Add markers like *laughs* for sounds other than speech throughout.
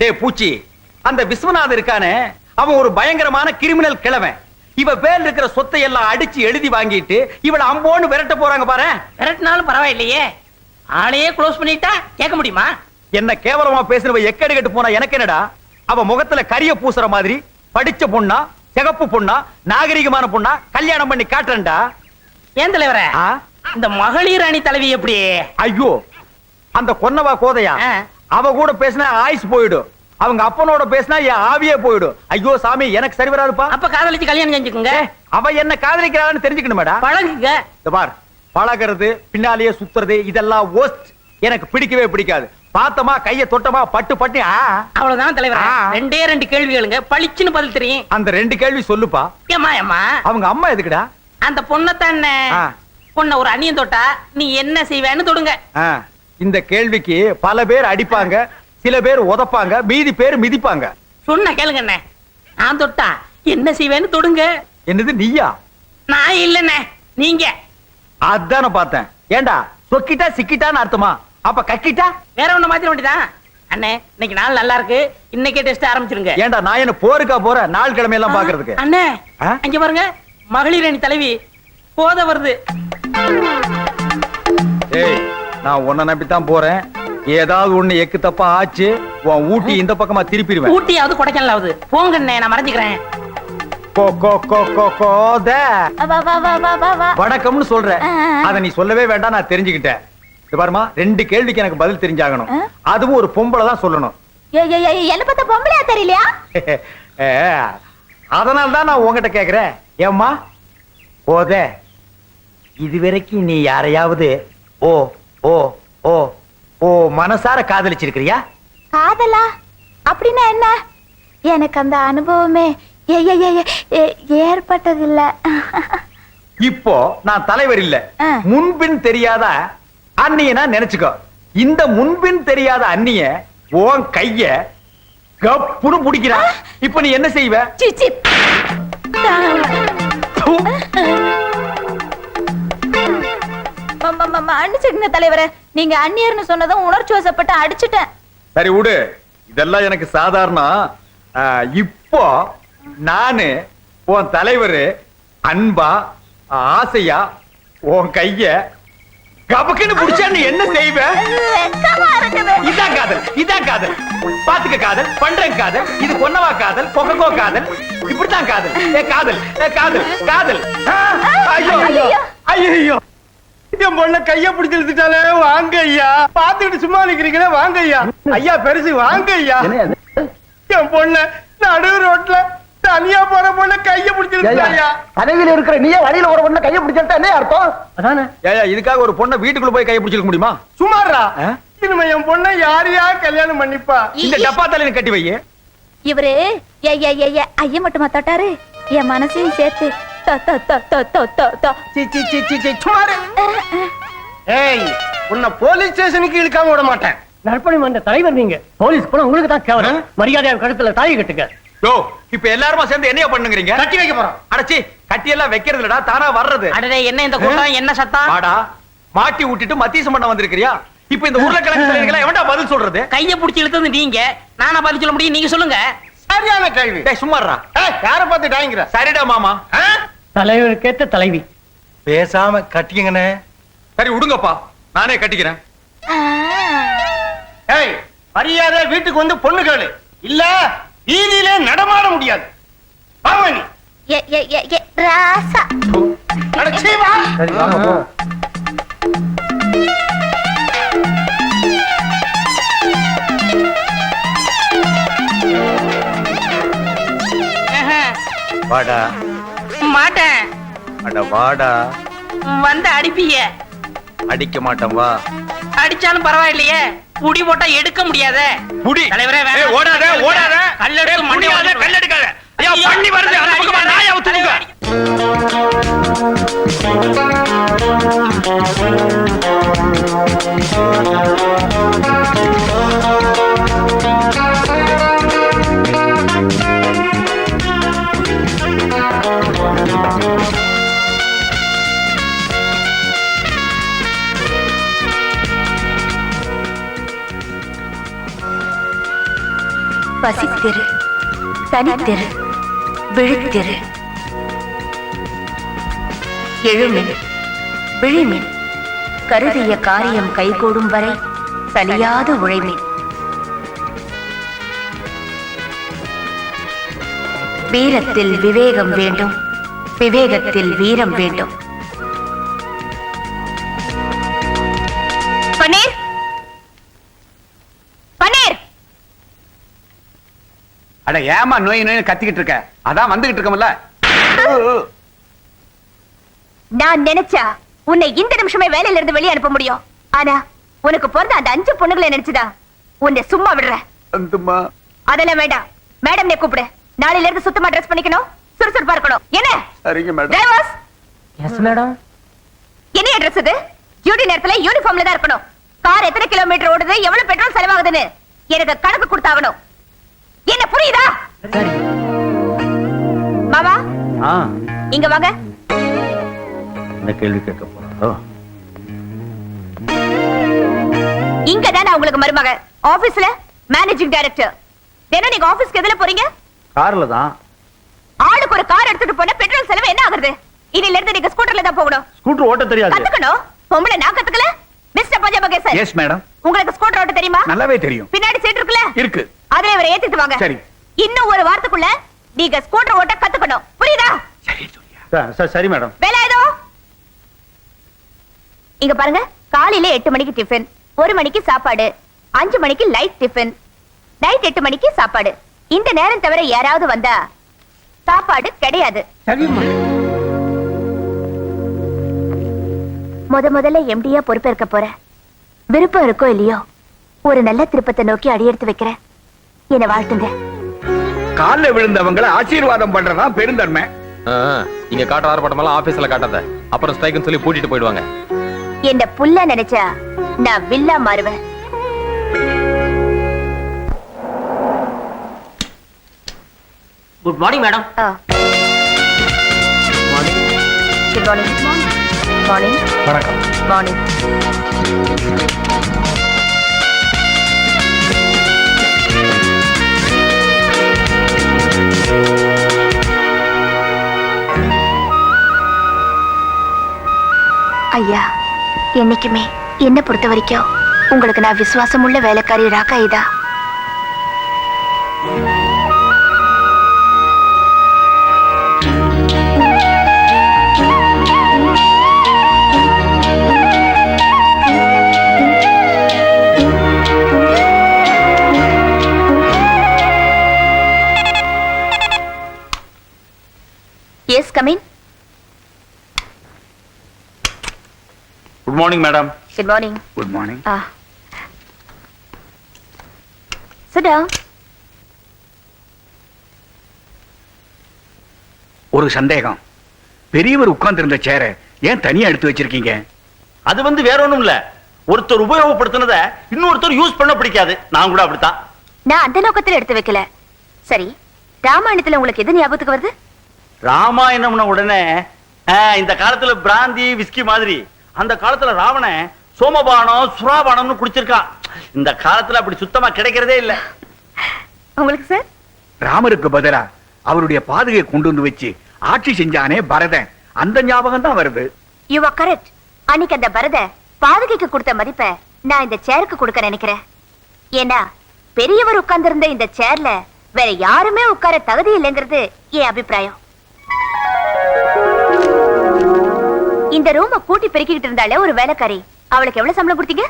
டேய் பூச்சி அந்த விஸ்வநாதன் இருக்கானே அவன் ஒரு பயங்கரமான கிரிமினல் கிழவன். இவ பேர்ல இருக்கிற சொத்தை எல்லாம் அடிச்சு எழுதி வாங்கிட்டு இவள அம்போன்னு விரட்ட போறாங்க பாரு. விரட்டினாலும் பரவாயில்லையே. ஆளையே க்ளோஸ் பண்ணிட்டா கேட்க முடியுமா? என்ன கேவலமா பேசுறவ எக்கடி கட்டு போனா எனக்கு என்னடா? அவ முகத்துல கரிய பூசுற மாதிரி படிச்ச பொண்ணா சிகப்பு பொண்ணா நாகரிகமான பொண்ணா கல்யாணம் பண்ணி காட்டுறேன்டா. ஏன் தலைவரே? இந்த மகளிர் அணி தலைவி எப்படி? ஐயோ அந்த கொன்னவா கோதையா. அவ கூட பேசினா ஆயுஸ் போயிடும். அவங்க அப்பனோட பேசினா என் ஆவியே போயிடும். ஐயோ சாமி எனக்கு சரி வராதுப்பா. அப்ப காதலிச்சு கல்யாணம் செஞ்சுக்குங்க அவ என்ன காதலிக்கிறான்னு தெரிஞ்சுக்கணுமேடா? பழகுங்க. இந்த பார் பழகிறது பின்னாலேயே சுத்துறது இதெல்லாம் worst. எனக்கு பிடிக்கவே பிடிக்காது. பார்த்தமா கைய தொட்டமா பட்டு பட்டு. அவ்வளவுதான் தலைவரே. ரெண்டே ரெண்டு கேள்வி கேளுங்க. பளிச்சுன்னு பதில் தெரியும். அந்த ரெண்டு கேள்வி சொல்லுப்பா. ஏமா ஏமா அவங்க அம்மா எதுக்குடா? அந்த பொண்ணத்தானே ஆ. பொண்ண ஒரு அணியன் தொட்டா நீ என்ன செய்வேன்னு தொடுங்க. இந்த கேள்விக்கு பல பேர் அடிப்பாங்க சில பேர் உதப்பாங்க மீதி பேர் மிதிப்பாங்க. சொன்ன கேளுங்க அண்ணே. நான் தொட்டா என்ன செய்வேன்னு தொடுங்க. என்னது நீயா? நான் இல்லண்ணே. நீங்க. அதான பார்த்தேன். ஏண்டா சொக்கிட்டா சிக்கிட்டான்னு அர்த்தமா? அப்ப கக்கிட்டா? வேற ஒண்ணு மாத்திர வேண்டியதான் அண்ணே இன்னைக்கு நாள் நல்லா இருக்கு. இன்னைக்கே டெஸ்ட் ஆரம்பிச்சிருங்க. ஏண்டா நான் என்ன போருக்கா போறேன் நாள் கிழமை எல்லாம் பாக்குறதுக்கு அண்ணே? அங்க பாருங்க. மகளிர் அணி தலைவி. போத வருது. ஏய் நான் உன்னை நம்பித்தான் போறேன். ஏதாவது ஒண்ணு எக்கு தப்பா ஆச்சு உன் ஊட்டி இந்த பக்கமா திருப்பிடுவேன். ஊட்டியாவது கொடைக்கானலாவது போங்க நான் மறைஞ்சுக்கிறேன். வணக்கம்னு சொல்ற. அத நீ சொல்லவே வேண்டாம் நான் தெரிஞ்சுக்கிட்டேன். இது பாருமா ரெண்டு கேள்விக்கு எனக்கு பதில் தெரிஞ்சாகணும்? அதுவும் ஒரு பொம்பளை தான் சொல்லணும். என்ன பார்த்தா பொம்பளையா தெரியலையா? *laughs* அதனால தான் நான் உங்ககிட்ட கேக்குறேன். ஏம்மா? போத இதுவரைக்கும் நீ யாரையாவது ஓ ஓ ஓ ஓ மனசார காதலிச்சிருக்கிறியா? காதலா? அப்படின்னா என்ன? எனக்கு அந்த அனுபவமே ஏற்பட்டதில்ல. இப்போ நான் தலைவர் இல்ல. முன்பின் தெரியாத அண்ணிய நான் நினைச்சுக்கோ. இந்த முன்பின் தெரியாத அண்ணிய உன் கைய கப்புன்னு பிடிக்கிறா. இப்ப நீ என்ன செய்வ? சி, சி. தூ. ம- ம- ம- மன்னிச்சுடுங்க தலைவரே. நீங்க அந்நியர்னு சொன்னதும் உணர்ச்சி வசப்பட்டு அடிச்சிட்டேன். சரி விடு. இதெல்லாம் எனக்கு சாதாரணம் இப்போ நானு உன் தலைவர் அன்பா ஆசையா உன் கைய கபக்குன்னு புடிச்சா நீ என்ன செய்வ? வெக்கமா இருக்குது இதான் காதல் இதான் காதல். பாத்துக்க காதல் பண்றேன் காதல் இது பொன்னவா காதல் பொக்கோ காதல் இப்படித்தான் காதல். ஏ காதல் ஏ காதல் காதல். ஐயோ ஐயோ. ஐயோ. என் பொண்ண கைய பிடிச்சு இழுத்துட்டாலே வாங்க ஐயா பாத்துக்கிட்டு சும்மா நிக்கிறீங்களே வாங்க ஐயா ஐயா பெருசு வாங்க ஐயா என் பொண்ண நடு ரோட்ல தனியா போற பொண்ண கைய பிடிச்சு இழுத்துட்டாயா கனவில் இருக்கிற நீயே வழியில ஒரு பொண்ணை கையை பிடிச்சிட்டா என்ன அர்த்தம்? அதானே? ஏயா இதுக்காக ஒரு பொண்ணை வீட்டுக்குள்ள போய் கையை பிடிச்சிருக்க முடியுமா? சுமாரா? இனிமே என் பொண்ண யாரையா கல்யாணம் பண்ணிப்பா? இந்த டப்பா தலையில கட்டி வை இவரு ஐய மட்டுமா தொட்டாரு? என் மனசையும் சேர்த்து ஏய் உன்னை போலீஸ் ஸ்டேஷனுக்கு இழுக்காம விட மாட்டேன். நற்பணி மன்ற தலைவர் நீங்க. போலீஸ் போனா உங்களுக்கு தான் கேவலம். மரியாதையா கழுத்துல தாலி கட்டுங்க. யோ இப்ப எல்லாருமா சேர்ந்து என்னைய பண்ணுங்கறீங்க? கட்டி வைக்க போறோம். அடச்சி கட்டி எல்லாம் வைக்கிறது இல்லடா தானா வர்றது. அடடே என்ன இந்த கூட்டம் என்ன சத்தம் வாடா மாட்டி விட்டுட்டு மத்தீசம் பண்ண வந்திருக்கிறியா? இப்ப இந்த உருளைக்கிழங்கு தலைவர்களா எவன்டா பதில் சொல்றது? கைய புடிச்சு இழுத்தது நீங்க. நானா பதில் சொல்ல முடியும்? நீங்க சொல்லுங்க. சரியான கேள்வி. டேய் சும்மாறா ஏய், யார பார்த்து டாய்ங்கிற? சரிடா மாமா. தலைவருக்கேத்த தலைவி. பேசாம கட்டிக்கங்கண்ணே. சரி விடுங்கப்பா நானே கட்டிக்கிறேன். ஏய் மரியாதை வீட்டுக்கு வந்து பொண்ணு கேளு. இல்ல வீதியிலே நடமாட முடியாது. வாங்க நீ ஏ ஏ ஏ ஏ ராசா. அடச்சீ வா. சரி வாங்க போ. ஆஹா. வாடா. மாட்டேன். அட வாடா. வந்த அடிப்பிய அடிக்க மாட்டேன் வா. அடிச்சாலும் பரவாயில்லையே. புடி போட்டா எடுக்க முடியாத. புடி தலைவரே ஓடாத ஓடாத. கல்லெடுத்து முடியாத கல்லெடுக்காத. ஐயா பண்ணி வருது. அந்த பக்கமா நாயா ஊத்துங்க Thank you. தனித்திரு தனித்திரு விழித்திரு. எழுமின் விழிமின் கருதிய காரியம் கைகூடும் வரை சலியாது உழைமின். வீரத்தில் விவேகம் வேண்டும் விவேகத்தில் வீரம் வேண்டும். பன்னீர்! அட ஏமா நோய் நோய் கத்திக்கிட்டு இருக்க? அதான் வந்துகிட்டு இருக்கோம்ல. நான் நினைச்சா உன்னை இந்த நிமிஷமே வேலையில இருந்து வெளியே அனுப்ப முடியும். ஆனா உனக்கு பிறந்த அந்த அஞ்சு பொண்ணுங்களை நினைச்சுதா உன்னை சும்மா அந்துமா அதெல்லாம் வேண்டாம். மேடம் நீ கூப்பிடு. நாளையில இருந்து சுத்தமா ட்ரெஸ் பண்ணிக்கணும் சுறுசுறுப்பா இருக்கணும். என்ன? சரிங்க மேடம். டிரைவர்ஸ் எஸ் மேடம் என்ன அட்ரஸ் இது? டியூட்டி நேரத்துல யூனிஃபார்ம்ல தான் இருக்கணும். கார் எத்தனை கிலோமீட்டர் ஓடுது எவ்வளவு பெட்ரோல் செலவாகுதுன்னு எனக்கு கணக்கு கொடுத்தாகணும். என்ன புரியுதா? சரி. மாமா? ஆ. இங்க வாங்க. என்ன கேள்வி கேட்க போறோம். இங்க தான் உங்களுக்கு மருமக. ஆபீஸ்ல மேனேஜிங் டைரக்டர் தினம் நீங்க ஆபீஸ்க்கு எதுல போறீங்க? கார்ல தான். ஆளுக்கு ஒரு கார் எடுத்துட்டு போனா பெட்ரோல் செலவு என்ன ஆகுறது? இன்னில இருந்து நீங்க ஸ்கூட்டர்ல தான் போகணும். ஸ்கூட்டர் ஓட்ட தெரியாது. கத்துக்கணும். பொம்பளை நான் கத்துக்கல? Mister Panchapake sir yes madam உங்களுக்கு ஸ்கூட்டர் ஓட்ட தெரியுமா? நல்லாவே தெரியும். பின்னாடி சீட் இருக்குல்ல? இருக்கு. அதுல இவரை ஏத்திட்டு வாங்க. சரி. இன்னும் ஒரு வாரத்துக்குள்ள நீங்க ஸ்கூட்டர் ஓட்ட கத்துக்கணும். புரியுதா? சரி மேடம். வேலை ஏதோ? இங்க பாருங்க காலையில எட்டு மணிக்கு டிஃபன் ஒரு மணிக்கு சாப்பாடு அஞ்சு மணிக்கு லைட் டிஃபன் நைட் எட்டு மணிக்கு சாப்பாடு. இந்த நேரம் தவிர யாராவது வந்தா சாப்பாடு கிடையாது. முத முதல்ல எம்டியா பொறுப்பேற்க போறேன் விருப்பம் இருக்கோ இல்லையோ ஒரு நல்ல திருப்பத்தை நோக்கி அடியெடுத்து வைக்கிறேன். என்னை வாழ்த்துங்க. கால்ல விழுந்தவங்கள ஆசீர்வாதம் பண்றதா பெருந்தன்மை. இங்க காட்டுற ஆர்ப்பாட்டமெல்லாம் ஆபீஸ்ல காட்டாத அப்புறம் ஸ்ட்ரைக்னு சொல்லி பூட்டிட்டு போயிடுவாங்க. என்ன புல்ல நினைச்சா நான் வில்லா மாறுவேன். Good morning madam good morning morning வணக்கம். மார்னிங் என்னைக்குமே என்ன பொறுத்த வரைக்கும் உங்களுக்கு நான் விசுவாசம் உள்ள வேலைக்காரி Rakka good morning madam good morning good morning down. ஒரு சந்தேகம். பெரியவர் உட்கார்ந்து இருந்த சேர ஏன் தனியா எடுத்து வச்சிருக்கீங்க? அது வந்து வேற ஒண்ணும் இல்ல. ஒருத்தர் உபயோகப்படுத்தினத இன்னொருத்தர் யூஸ் பண்ண பிடிக்காது. நான் கூட அப்படித்தான். நான் அந்த நோக்கத்துல எடுத்து வைக்கல. சரி ராமாயணத்துல உங்களுக்கு எது ஞாபகத்துக்கு வருது? ராமாயணம்ன உடனே இந்த காலத்துல பிராந்தி விஸ்கி மாதிரி அந்த காலத்துல ராவணன் சோமபானம் சுறாபானம்னு குடிச்சிருக்கான் இந்த காலத்துல அப்படி சுத்தமா கிடைக்கிறதே இல்ல. உங்களுக்கு சார்? ராமருக்கு பதிலா அவருடைய பாதுகையை கொண்டு வந்து வச்சு ஆட்சி செஞ்சானே பரதன். அந்த ஞாபகம் தான் வருது. யூ ஆர் கரெக்ட் அன்னைக்கு அந்த பரத பாதுகைக்கு கொடுத்த மதிப்பை நான் இந்த சேருக்கு கொடுக்க நினைக்கிறேன். ஏன்னா பெரியவர் உட்கார்ந்திருந்த இந்த சேர்ல வேற யாருமே உட்கார தகுதி இல்லைங்கிறது என் அபிப்பிராயம். இந்த ரூம கூட்டி பெருக்கிக்கிட்டு இருந்தாலே ஒரு வேலைக்காரி. அவளுக்கு எவ்வளவு சம்பளம் கொடுத்தீங்க?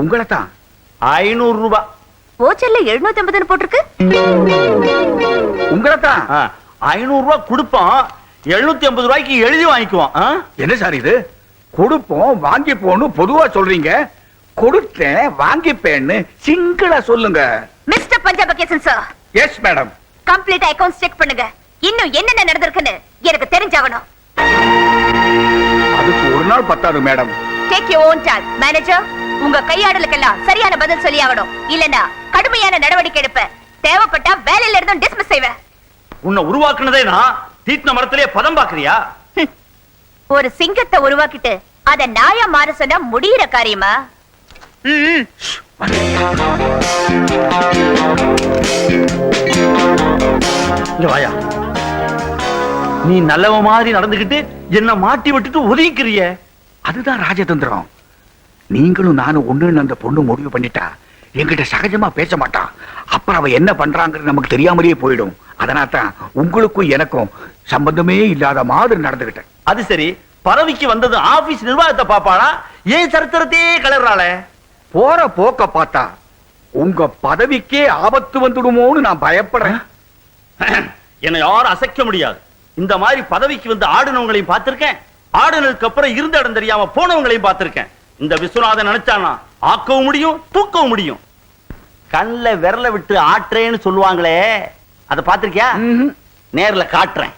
உங்களை தான் ஐநூறு ரூபாய் ஓச்சல்ல எழுநூத்தி ஐம்பதுன்னு போட்டிருக்கு. உங்களை தான் ஐநூறு ரூபாய் கொடுப்போம். எழுநூத்தி ஐம்பது ரூபாய்க்கு எழுதி வாங்கிக்குவோம்? என்ன சார் இது? கொடுப்போம் வாங்கிப்போன்னு பொதுவா சொல்றீங்க. கொடுத்தேன் வாங்கிப்பேன்னு சிங்கிளா சொல்லுங்க. Mister Panchapakesan sir yes madam complete accounts check பண்ணுங்க. இன்னும் என்னென்ன நடந்திருக்குன்னு எனக்கு தெரிஞ்சாகணும் அதுக்கு ஒரு நாள் பத்தாது madam. Take you own time manager உங்க கையாடலுக்கெல்லாம் சரியான பதில் சொல்லி ஆகணும் இல்லனா கடுமையான நடவடிக்கை எடுப்பேன் தேவைப்பட்டா வேலையில இருந்தும் டிஸ்மிஸ் செய்வேன் உன்னை உருவாக்குனதே நான். தீட்டின மரத்திலே பதம் பாக்குறியா ஒரு சிங்கத்தை உருவாக்கிட்டு அத நாயா மாற சொன்னா முடியிற காரியமா? ம், ம். இங்க வாயா. நீ நல்லவ மாதிரி நடந்துகிட்டு என்ன மாட்டி விட்டுட்டு ஒதுங்கிக்கிறிய அதுதான் ராஜதந்திரம். நீங்களும் நானும் ஒண்ணுன்னு அந்த பொண்ணு முடிவு பண்ணிட்டா. என்கிட்ட சகஜமா பேச மாட்டா. அப்புறம் அவ என்ன பண்றாங்கிறது நமக்கு தெரியாமலேயே போயிடும். அதனால தான் உங்களுக்கும் எனக்கும் சம்பந்தமே இல்லாத மாதிரி நடந்துகிட்டேன். அது சரி. பதவிக்கு வந்தது ஆபீஸ் நிர்வாகத்தை பாப்பாளா ஏன் சரித்திரத்தையே கலர்றாளே போற போக்க பார்த்தா உங்க பதவிக்கே ஆபத்து வந்துடுமோன்னு நான் பயப்படுறேன். என்னை யாரும் அசைக்க முடியாது. இந்த மாதிரி பதவிக்கு வந்து ஆடுனவங்களையும் பார்த்திருக்கேன். ஆடுனதுக்கு அப்புறம் இருந்த இடம் தெரியாம போனவங்களையும் பார்த்திருக்கேன். இந்த விஸ்வநாதன் நினைச்சானா ஆக்கவும் முடியும் தூக்கவும் முடியும். கண்ணுல விரல விட்டு ஆட்டுறேன்னு சொல்லுவாங்களே அதை பார்த்திருக்கியா. நேர்ல காட்டுறேன்.